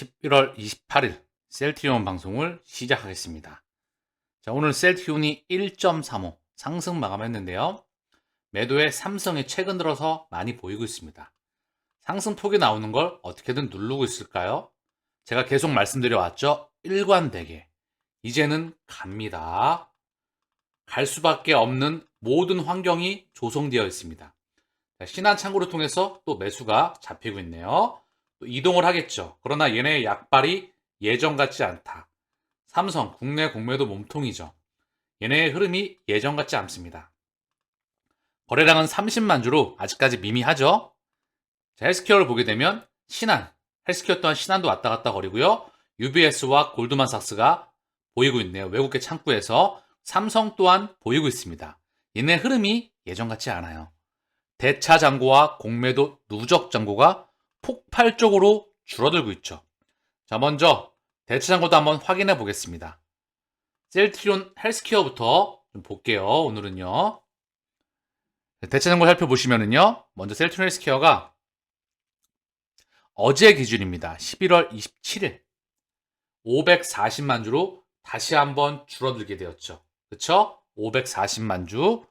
11월 28일 셀트리온 방송을 시작하겠습니다. 자, 오늘 셀트리온이 1.35 상승 마감했는데요. 매도에 삼성이 최근 들어서 많이 보이고 있습니다. 상승폭이 나오는 걸 어떻게든 누르고 있을까요? 제가 계속 말씀드려 왔죠. 일관되게. 이제는 갑니다. 갈 수밖에 없는 모든 환경이 조성되어 있습니다. 자, 신한 창구를 통해서 또 매수가 잡히고 있네요. 또 이동을 하겠죠. 그러나 얘네의 약발이 예전 같지 않다. 삼성 국내 공매도 몸통이죠. 얘네의 흐름이 예전 같지 않습니다. 거래량은 30만 주로 아직까지 미미하죠. 자, 헬스케어를 보게 되면 신한, 헬스케어 또한 신한도 왔다 갔다 거리고요. UBS와 골드만삭스가 보이고 있네요. 외국계 창구에서 삼성 또한 보이고 있습니다. 얘네 흐름이 예전 같지 않아요. 대차 잔고와 공매도 누적 잔고가 폭발적으로 줄어들고 있죠. 자, 먼저 대차 잔고도 한번 확인해 보겠습니다. 셀트리온 헬스케어부터 좀 볼게요. 오늘은요. 대차 잔고 살펴보시면은요. 먼저 셀트리온 헬스케어가 어제 기준입니다. 11월 27일 540만 주로 다시 한번 줄어들게 되었죠. 그쵸? 540만 주.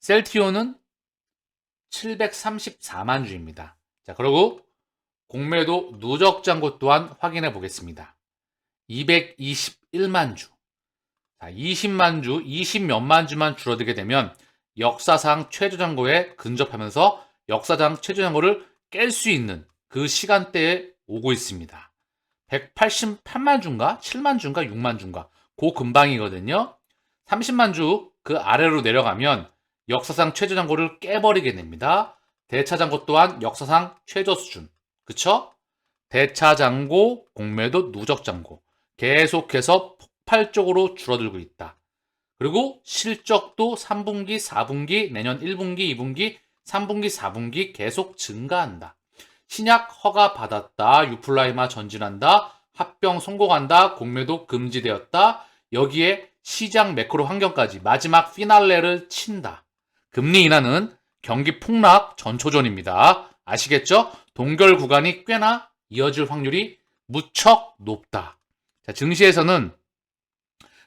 셀트리온은 734만 주입니다. 자, 그리고 공매도 누적 잔고 또한 확인해 보겠습니다. 221만 주. 자, 20만 주, 20몇만 주만 줄어들게 되면 역사상 최저 잔고에 근접하면서 역사상 최저 잔고를 깰 수 있는 그 시간대에 오고 있습니다. 188만 주인가? 7만 주인가? 6만 주인가? 그 근방이거든요. 30만 주 그 아래로 내려가면 역사상 최저 잔고를 깨버리게 됩니다. 대차 잔고 또한 역사상 최저 수준. 그쵸? 대차 잔고, 공매도 누적 잔고. 계속해서 폭발적으로 줄어들고 있다. 그리고 실적도 3분기, 4분기, 내년 1분기, 2분기, 3분기, 4분기 계속 증가한다. 신약 허가 받았다. 유플라이마 전진한다. 합병 성공한다. 공매도 금지되었다. 여기에 시장 매크로 환경까지 마지막 피날레를 친다. 금리 인하는 경기 폭락 전초전입니다. 아시겠죠? 동결 구간이 꽤나 이어질 확률이 무척 높다. 자, 증시에서는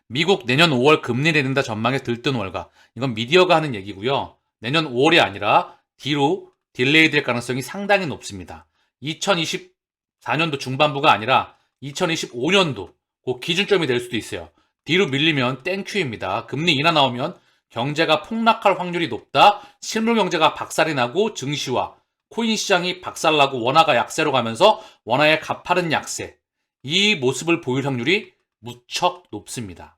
미국 내년 5월 금리 내린다 전망에 들뜬 월가. 이건 미디어가 하는 얘기고요. 내년 5월이 아니라 뒤로 딜레이 될 가능성이 상당히 높습니다. 2024년도 중반부가 아니라 2025년도 그 기준점이 될 수도 있어요. 뒤로 밀리면 땡큐입니다. 금리 인하 나오면 경제가 폭락할 확률이 높다. 실물 경제가 박살이 나고 증시와 코인 시장이 박살나고 원화가 약세로 가면서 원화의 가파른 약세. 이 모습을 보일 확률이 무척 높습니다.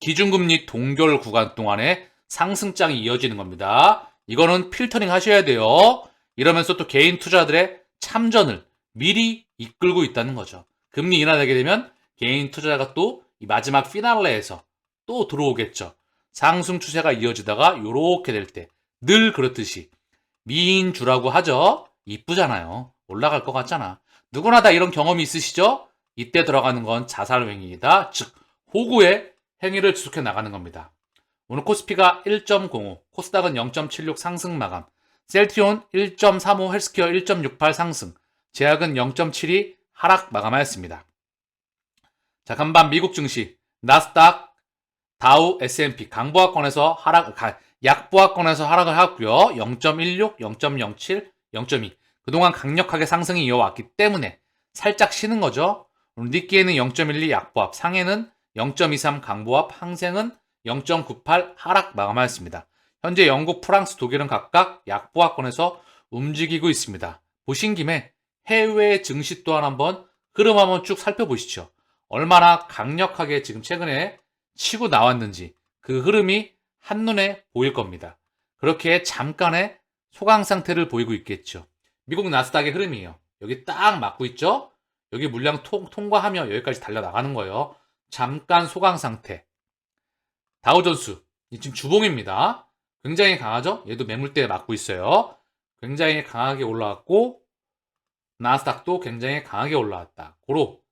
기준금리 동결 구간 동안에 상승장이 이어지는 겁니다. 이거는 필터링 하셔야 돼요. 이러면서 또 개인 투자들의 참전을 미리 이끌고 있다는 거죠. 금리 인하되게 되면 개인 투자자가 또 이 마지막 피날레에서 또 들어오겠죠. 상승 추세가 이어지다가 요렇게 될 때 늘 그렇듯이 미인주라고 하죠. 이쁘잖아요. 올라갈 것 같잖아. 누구나 다 이런 경험이 있으시죠? 이때 들어가는 건 자살행위이다. 즉 호구의 행위를 지속해 나가는 겁니다. 오늘 코스피가 1.05, 코스닥은 0.76 상승 마감, 셀트리온 1.35, 헬스케어 1.68 상승, 제약은 0.72 하락 마감하였습니다. 자, 간반 미국 증시, 나스닥, 다우, S&P 강보합권에서 하락, 약보합권에서 하락을 하고요. 0.16, 0.07, 0.2. 그동안 강력하게 상승이 이어왔기 때문에 살짝 쉬는 거죠. 니끼에는 0.12 약보합, 상해는 0.23 강보합, 항생은 0.98 하락 마감하였습니다. 현재 영국, 프랑스, 독일은 각각 약보합권에서 움직이고 있습니다. 보신 김에 해외 증시 또한 한번 흐름 한번 쭉 살펴보시죠. 얼마나 강력하게 지금 최근에 치고 나왔는지 그 흐름이 한눈에 보일 겁니다. 그렇게 잠깐의 소강 상태를 보이고 있겠죠. 미국 나스닥의 흐름이에요. 여기 딱 맞고 있죠? 여기 물량 통, 통과하며 여기까지 달려나가는 거예요. 잠깐 소강 상태. 다우존수. 지금 주봉입니다. 굉장히 강하죠? 얘도 매물대에 맞고 있어요. 굉장히 강하게 올라왔고, 나스닥도 굉장히 강하게 올라왔다. 고로.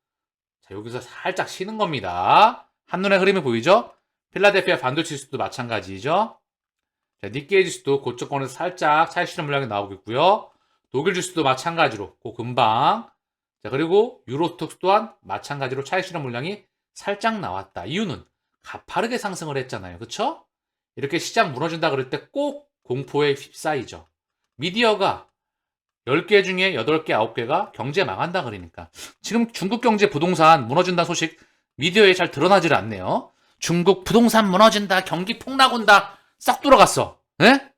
자, 여기서 살짝 쉬는 겁니다. 한눈에 흐름이 보이죠? 필라델피아 반도체 지수도 마찬가지죠. 자, 니케이 지수도 고점권에서 살짝 차익 실현 물량이 나오고 있고요. 독일 지수도 마찬가지로 그 금방 자, 그리고 유로스톡스 또한 마찬가지로 차익 실현 물량이 살짝 나왔다. 이유는 가파르게 상승을 했잖아요. 그쵸? 이렇게 시장 무너진다 그럴 때 꼭 공포에 휩싸이죠. 미디어가 10개 중에 8개, 9개가 경제 망한다 그러니까. 지금 중국 경제 부동산 무너진다 소식 미디어에 잘 드러나질 않네요. 중국 부동산 무너진다, 경기 폭락 온다, 싹 돌아갔어. 예?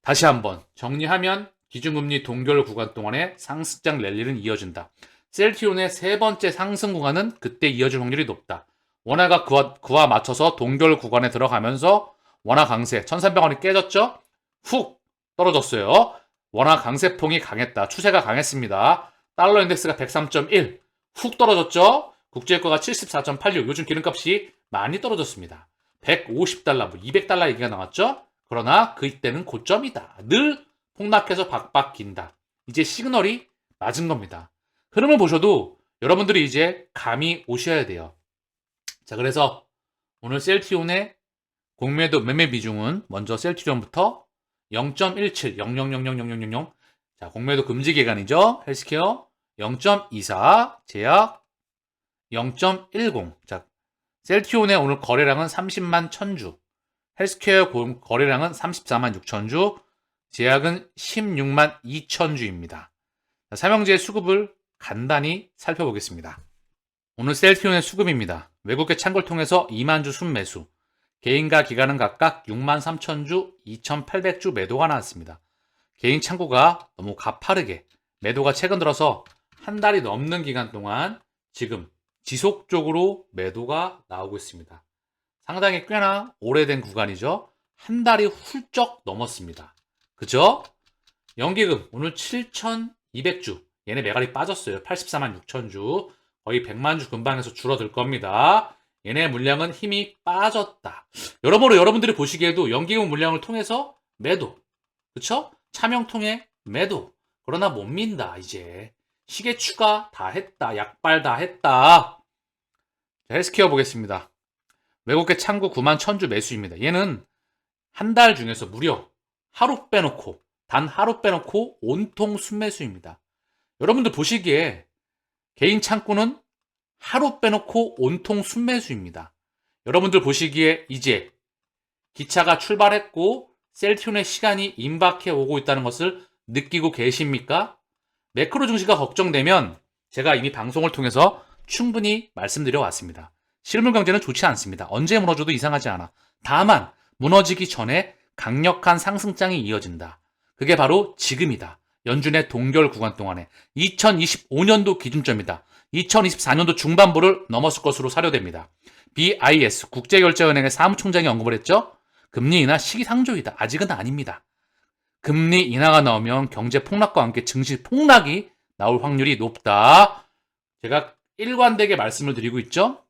다시 한번 정리하면 기준금리 동결 구간 동안의 상승장 랠리는 이어진다. 셀티온의 세 번째 상승 구간은 그때 이어질 확률이 높다. 원화가 그와, 그와 맞춰서 동결 구간에 들어가면서 원화 강세 1300원이 깨졌죠? 훅 떨어졌어요. 원화 강세풍이 강했다. 추세가 강했습니다. 달러 인덱스가 103.1. 훅 떨어졌죠? 국제유가가 74.86. 요즘 기름값이 많이 떨어졌습니다. 150달러, 뭐 200달러 얘기가 나왔죠? 그러나 그때는 고점이다. 늘 폭락해서 박박 긴다. 이제 시그널이 맞은 겁니다. 흐름을 보셔도 여러분들이 이제 감이 오셔야 돼요. 자, 그래서 오늘 셀티온의 공매도 매매 비중은 먼저 셀티온부터 0.17, 000000000. 자, 공매도 금지 기간이죠. 헬스케어 0.24, 제약 0.10. 자, 셀티온의 오늘 거래량은 30만 1000주. 헬스케어 고- 거래량은 34만 6천주, 제약은 16만 2천주입니다. 삼형제의 수급을 간단히 살펴보겠습니다. 오늘 셀티온의 수급입니다. 외국계 창고를 통해서 2만 주 순매수, 개인과 기관은 각각 6만 3천 주, 2,800주 매도가 나왔습니다. 개인 창고가 너무 가파르게 매도가 최근 들어서 한 달이 넘는 기간 동안 지금 지속적으로 매도가 나오고 있습니다. 상당히 꽤나 오래된 구간이죠. 한 달이 훌쩍 넘었습니다. 그죠? 연기금 오늘 7,200주. 얘네 매갈이 빠졌어요. 84만 6천 주. 거의 100만 주 근방에서 줄어들 겁니다. 얘네 물량은 힘이 빠졌다. 여러모로 여러분들이 보시기에도 연기금 물량을 통해서 매도. 그쵸? 차명 통해 매도. 그러나 못 민다, 이제. 시계 추가 다 했다. 약발 다 했다. 자, 헬스케어 보겠습니다. 외국계 창구 9만 1000주 매수입니다. 얘는 한 달 중에서 무려 하루 빼놓고, 단 하루 빼놓고 온통 순매수입니다. 여러분들 보시기에 개인 창구는 하루 빼놓고 온통 순매수입니다. 여러분들 보시기에 이제 기차가 출발했고 셀티온의 시간이 임박해 오고 있다는 것을 느끼고 계십니까? 매크로 증시가 걱정되면 제가 이미 방송을 통해서 충분히 말씀드려 왔습니다. 실물 경제는 좋지 않습니다. 언제 무너져도 이상하지 않아. 다만 무너지기 전에 강력한 상승장이 이어진다. 그게 바로 지금이다. 연준의 동결 구간 동안에 2025년도 기준점이다. 2024년도 중반부를 넘었을 것으로 사료됩니다. BIS 국제결제은행의 사무총장이 언급을 했죠. 금리 인하 시기상조이다. 아직은 아닙니다. 금리 인하가 나오면 경제 폭락과 함께 증시 폭락이 나올 확률이 높다. 제가 일관되게 말씀을 드리고 있죠.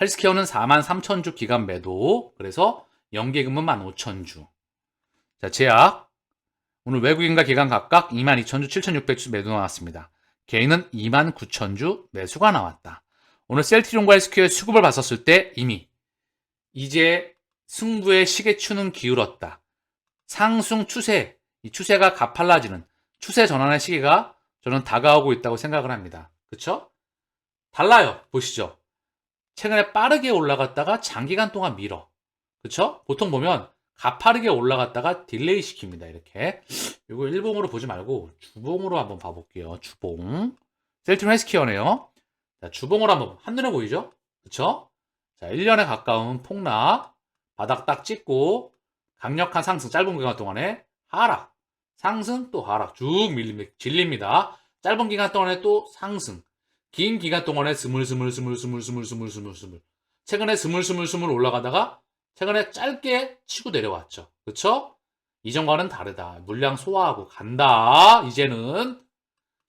헬스케어는 4만 3천 주 기간 매도. 그래서 연계금은 1만 5천 주. 자, 제약. 오늘 외국인과 기관 각각 2만 2천 주, 7,600주 매도 나왔습니다. 개인은 2만 9천 주 매수가 나왔다. 오늘 셀트리온과 헬스케어의 수급을 봤었을 때 이미 이제 승부의 시계추는 기울었다. 상승 추세, 이 추세가 가팔라지는 추세 전환의 시기가 저는 다가오고 있다고 생각을 합니다. 그쵸? 달라요. 보시죠. 최근에 빠르게 올라갔다가 장기간 동안 밀어. 그쵸? 보통 보면 가파르게 올라갔다가 딜레이 시킵니다. 이렇게. 이거 일봉으로 보지 말고 주봉으로 한번 봐볼게요. 주봉. 셀트론 헬스케어네요. 자, 주봉으로 한번 한눈에 보이죠? 그쵸? 자, 1년에 가까운 폭락. 바닥 딱 찍고 강력한 상승 짧은 기간 동안에 하락, 상승 또 하락 쭉 밀립니다. 질립니다. 짧은 기간 동안에 또 상승, 긴 기간 동안에 스물스물 스물스물 스물스물 스물스물 최근에 스물스물스물 올라가다가 최근에 짧게 치고 내려왔죠. 그렇죠? 이전과는 다르다. 물량 소화하고 간다. 이제는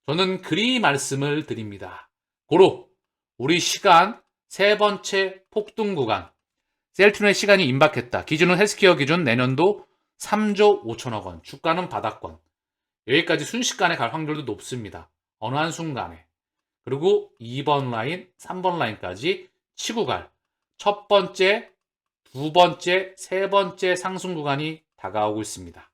저는 그리 말씀을 드립니다. 고로 우리 시간 세 번째 폭등 구간 셀트론의 시간이 임박했다. 기준은 헬스케어 기준 내년도 3조 5천억 원. 주가는 바닥권. 여기까지 순식간에 갈 확률도 높습니다. 어느 한순간에. 그리고 2번 라인, 3번 라인까지 치고 갈 첫 번째, 두 번째, 세 번째 상승 구간이 다가오고 있습니다.